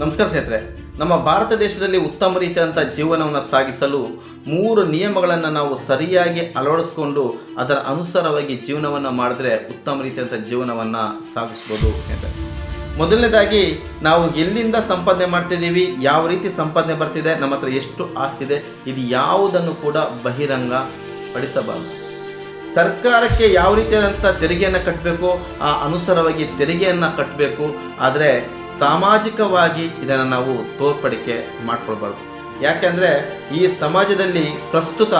ನಮಸ್ಕಾರ ಸ್ನೇಹಿತರೆ. ನಮ್ಮ ಭಾರತ ದೇಶದಲ್ಲಿ ಉತ್ತಮ ರೀತಿಯಾದಂಥ ಜೀವನವನ್ನು ಸಾಗಿಸಲು ಮೂರು ನಿಯಮಗಳನ್ನು ನಾವು ಸರಿಯಾಗಿ ಅಳವಡಿಸ್ಕೊಂಡು ಅದರ ಅನುಸಾರವಾಗಿ ಜೀವನವನ್ನು ಮಾಡಿದ್ರೆ ಉತ್ತಮ ರೀತಿಯಾದಂಥ ಜೀವನವನ್ನು ಸಾಗಿಸ್ಬೋದು ಸ್ನೇಹಿತರೆ. ಮೊದಲನೇದಾಗಿ, ನಾವು ಎಲ್ಲಿಂದ ಸಂಪಾದನೆ ಮಾಡ್ತಿದ್ದೀವಿ, ಯಾವ ರೀತಿ ಸಂಪಾದನೆ ಬರ್ತಿದೆ, ನಮ್ಮ ಹತ್ರ ಎಷ್ಟು ಆಸ್ತಿದೆ, ಇದು ಯಾವುದನ್ನು ಕೂಡ ಬಹಿರಂಗ ಪಡಿಸಬಾರದು ಸರ್ಕಾರಕ್ಕೆ ಯಾವ ರೀತಿಯಾದಂಥ ತೆರಿಗೆಯನ್ನು ಕಟ್ಟಬೇಕು ಆ ಅನುಸಾರವಾಗಿ ತೆರಿಗೆಯನ್ನು ಕಟ್ಟಬೇಕು ಆದರೆ ಸಾಮಾಜಿಕವಾಗಿ ಇದನ್ನು ನಾವು ತೋರ್ಪಡಿಕೆ ಮಾಡ್ಕೊಳ್ಬಾರ್ದು. ಯಾಕೆಂದರೆ ಈ ಸಮಾಜದಲ್ಲಿ ಪ್ರಸ್ತುತ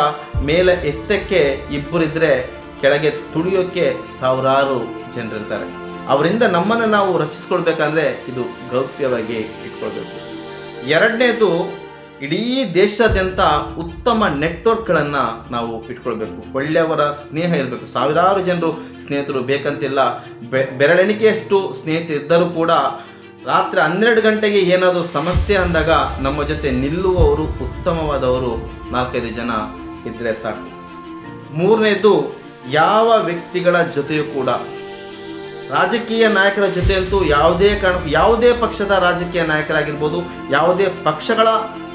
ಮೇಲೆ ಎತ್ತಕ್ಕೆ ಇಬ್ಬರಿದ್ದರೆ ಕೆಳಗೆ ತುಳಿಯೋಕ್ಕೆ ಸಾವಿರಾರು ಜನರಿರ್ತಾರೆ. ಅವರಿಂದ ನಮ್ಮನ್ನು ನಾವು ರಚಿಸ್ಕೊಳ್ಬೇಕಂದ್ರೆ ಇದು ಗೌಪ್ಯವಾಗಿ ಇಟ್ಕೊಳ್ಬೇಕು. ಎರಡನೇದು ಇಡೀ ದೇಶಾದ್ಯಂತ ಉತ್ತಮ ನೆಟ್ವರ್ಕ್ಗಳನ್ನು ನಾವು ಇಟ್ಕೊಳ್ಬೇಕು. ಒಳ್ಳೆಯವರ ಸ್ನೇಹ ಇರಬೇಕು. ಸಾವಿರಾರು ಜನರು ಸ್ನೇಹಿತರು ಬೇಕಂತಿಲ್ಲ. ಬೆರಳೆಣಿಕೆಯಷ್ಟು ಸ್ನೇಹಿತರು ಇದ್ದರೂ ಕೂಡ ರಾತ್ರಿ ಹನ್ನೆರಡು ಗಂಟೆಗೆ ಏನಾದರೂ ಸಮಸ್ಯೆ ಅಂದಾಗ ನಮ್ಮ ಜೊತೆ ನಿಲ್ಲುವವರು ಉತ್ತಮವಾದವರು ನಾಲ್ಕೈದು ಜನ ಇದ್ದರೆ ಸಾಕು. ಮೂರನೇದು ಯಾವ ವ್ಯಕ್ತಿಗಳ ಜೊತೆಯೂ ಕೂಡ ರಾಜಕೀಯ ನಾಯಕರ ಜೊತೆಯಂತೂ ಯಾವುದೇ ಕಾರಣಕ್ಕೂ ಯಾವುದೇ ಪಕ್ಷದ ರಾಜಕೀಯ ನಾಯಕರಾಗಿರ್ಬೋದು, ಯಾವುದೇ ಪಕ್ಷಗಳ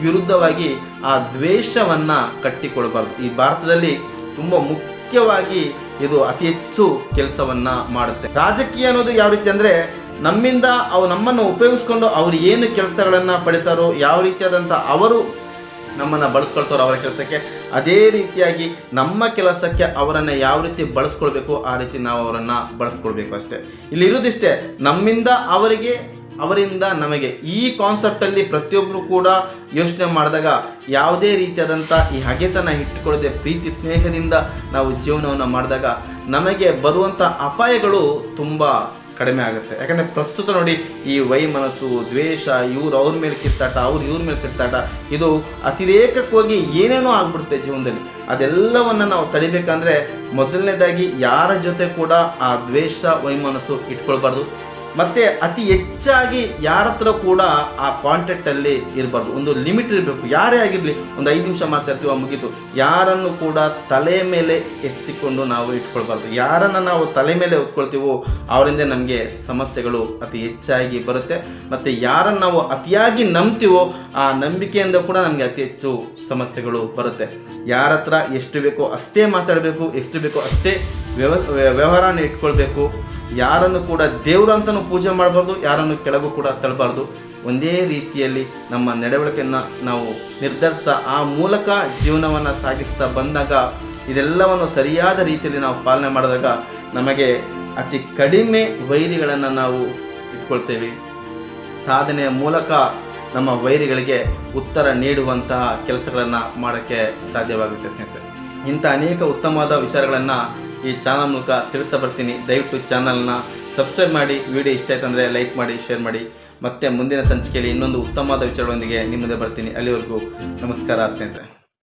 ವಿರುದ್ಧವಾಗಿ ಆ ದ್ವೇಷವನ್ನು ಕಟ್ಟಿಕೊಳ್ಳಬಾರ್ದು ಈ ಭಾರತದಲ್ಲಿ ತುಂಬ ಮುಖ್ಯವಾಗಿ ಇದು ಅತಿ ಹೆಚ್ಚು ಕೆಲಸವನ್ನು ಮಾಡುತ್ತೆ. ರಾಜಕೀಯ ಅನ್ನೋದು ಯಾವ ರೀತಿ ಅಂದರೆ ನಮ್ಮಿಂದ ಅವು ನಮ್ಮನ್ನು ಉಪಯೋಗಿಸ್ಕೊಂಡು ಅವರು ಏನು ಕೆಲಸಗಳನ್ನು ಪಡಿತಾರೋ, ಯಾವ ರೀತಿಯಾದಂಥ ಅವರು ನಮ್ಮನ್ನು ಬಳಸ್ಕೊಳ್ತಾರೋ ಅವರ ಕೆಲಸಕ್ಕೆ. ಅದೇ ರೀತಿಯಾಗಿ ನಮ್ಮ ಕೆಲಸಕ್ಕೆ ಅವರನ್ನು ಯಾವ ರೀತಿ ಬಳಸ್ಕೊಳ್ಬೇಕು, ಆ ರೀತಿ ನಾವು ಅವರನ್ನು ಬಳಸ್ಕೊಳ್ಬೇಕು ಅಷ್ಟೇ. ಇಲ್ಲಿ ಇರೋದಿಷ್ಟೇ ನಮ್ಮಿಂದ ಅವರಿಗೆ, ಅವರಿಂದ ನಮಗೆ ಈ ಕಾನ್ಸೆಪ್ಟಲ್ಲಿ ಪ್ರತಿಯೊಬ್ಬರು ಕೂಡ ಯೋಚನೆ ಮಾಡಿದಾಗ ಯಾವುದೇ ರೀತಿಯಾದಂಥ ಈ ಹಗೆತನ ಇಟ್ಟುಕೊಳ್ಳದೆ ಪ್ರೀತಿ, ಸ್ನೇಹದಿಂದ ನಾವು ಜೀವನವನ್ನು ಮಾಡಿದಾಗ ನಮಗೆ ಬರುವಂಥ ಅಪಾಯಗಳು ತುಂಬ ಕಡಿಮೆ ಆಗುತ್ತೆ. ಯಾಕಂದರೆ ಪ್ರಸ್ತುತ ನೋಡಿ ಈ ವೈ ಮನಸ್ಸು, ದ್ವೇಷ, ಇವ್ರು ಅವ್ರ ಮೇಲೆ ಕಿತ್ತಾಟ, ಅವ್ರು ಇವ್ರ ಮೇಲೆ ಕಿತ್ತಾಟ, ಇದು ಅತಿರೇಕಕ್ಕೆ ಏನೇನೋ ಆಗ್ಬಿಡುತ್ತೆ ಜೀವನದಲ್ಲಿ. ಅದೆಲ್ಲವನ್ನು ನಾವು ತಡಿಬೇಕಂದ್ರೆ ಮೊದಲನೇದಾಗಿ ಯಾರ ಜೊತೆ ಕೂಡ ಆ ದ್ವೇಷ, ವೈಮನಸ್ಸು ಇಟ್ಕೊಳ್ಬಾರ್ದು. ಮತ್ತು ಅತಿ ಹೆಚ್ಚಾಗಿ ಯಾರ ಹತ್ರ ಕೂಡ ಆ ಕಾಂಟ್ಯಾಕ್ಟಲ್ಲಿ ಇರಬಾರ್ದು. ಒಂದು ಲಿಮಿಟ್ ಇರಬೇಕು. ಯಾರೇ ಆಗಿರಲಿ, ಒಂದು ಐದು ನಿಮಿಷ ಮಾತಾಡ್ತೀವಿ ಮುಗೀತು. ಯಾರನ್ನು ಕೂಡ ತಲೆ ಮೇಲೆ ಎತ್ತಿಕೊಂಡು ನಾವು ಇಟ್ಕೊಳ್ಬಾರ್ದು. ಯಾರನ್ನು ನಾವು ತಲೆ ಮೇಲೆ ಹೊತ್ಕೊಳ್ತೀವೋ ಅವರಿಂದ ನಮಗೆ ಸಮಸ್ಯೆಗಳು ಅತಿ ಹೆಚ್ಚಾಗಿ ಬರುತ್ತೆ. ಮತ್ತು ಯಾರನ್ನು ನಾವು ಅತಿಯಾಗಿ ನಂಬ್ತೀವೋ, ಆ ನಂಬಿಕೆಯಿಂದ ಕೂಡ ನಮಗೆ ಅತಿ ಹೆಚ್ಚು ಸಮಸ್ಯೆಗಳು ಬರುತ್ತೆ. ಯಾರ ಹತ್ರ ಎಷ್ಟು ಬೇಕೋ ಅಷ್ಟೇ ಮಾತಾಡಬೇಕು, ಎಷ್ಟು ಬೇಕೋ ಅಷ್ಟೇ ವ್ಯವ ವ್ಯವಹಾರನ ಇಟ್ಕೊಳ್ಬೇಕು. ಯಾರನ್ನು ಕೂಡ ದೇವರಂತನೂ ಪೂಜೆ ಮಾಡಬಾರ್ದು, ಯಾರನ್ನು ಕೆಳಗೂ ಕೂಡ ತಳ್ಳಬಾರ್ದು. ಒಂದೇ ರೀತಿಯಲ್ಲಿ ನಮ್ಮ ನಡವಳಿಕೆಯನ್ನು ನಾವು ನಿರ್ಧರಿಸ್ತಾ, ಆ ಮೂಲಕ ಜೀವನವನ್ನು ಸಾಗಿಸ್ತಾ ಬಂದಾಗ, ಇದೆಲ್ಲವನ್ನು ಸರಿಯಾದ ರೀತಿಯಲ್ಲಿ ನಾವು ಪಾಲನೆ ಮಾಡಿದಾಗ ನಮಗೆ ಅತಿ ಕಡಿಮೆ ವೈರಿಗಳನ್ನು ನಾವು ಇಟ್ಕೊಳ್ತೇವೆ. ಸಾಧನೆಯ ಮೂಲಕ ನಮ್ಮ ವೈರಿಗಳಿಗೆ ಉತ್ತರ ನೀಡುವಂತಹ ಕೆಲಸಗಳನ್ನು ಮಾಡೋಕ್ಕೆ ಸಾಧ್ಯವಾಗುತ್ತೆ ಸ್ನೇಹಿತರೆ. ಇಂಥ ಅನೇಕ ಉತ್ತಮವಾದ ವಿಚಾರಗಳನ್ನು ಈ ಚಾನಲ್ ಮೂಲಕ ತಿಳಿಸ್ತಾ ಬರ್ತೀನಿ. ದಯವಿಟ್ಟು ಚಾನಲ್ನ ಸಬ್ಸ್ಕ್ರೈಬ್ ಮಾಡಿ ವಿಡಿಯೋ ಇಷ್ಟ ಆಯ್ತು ಅಂದರೆ ಲೈಕ್ ಮಾಡಿ ಶೇರ್ ಮಾಡಿ. ಮತ್ತೆ ಮುಂದಿನ ಸಂಚಿಕೆಯಲ್ಲಿ ಇನ್ನೊಂದು ಉತ್ತಮವಾದ ವಿಚಾರಗಳೊಂದಿಗೆ ನಿಮ್ಮ ಮುಂದೆ ಬರ್ತೀನಿ. ಅಲ್ಲಿವರೆಗೂ ನಮಸ್ಕಾರ ಸ್ನೇಹಿತರೆ.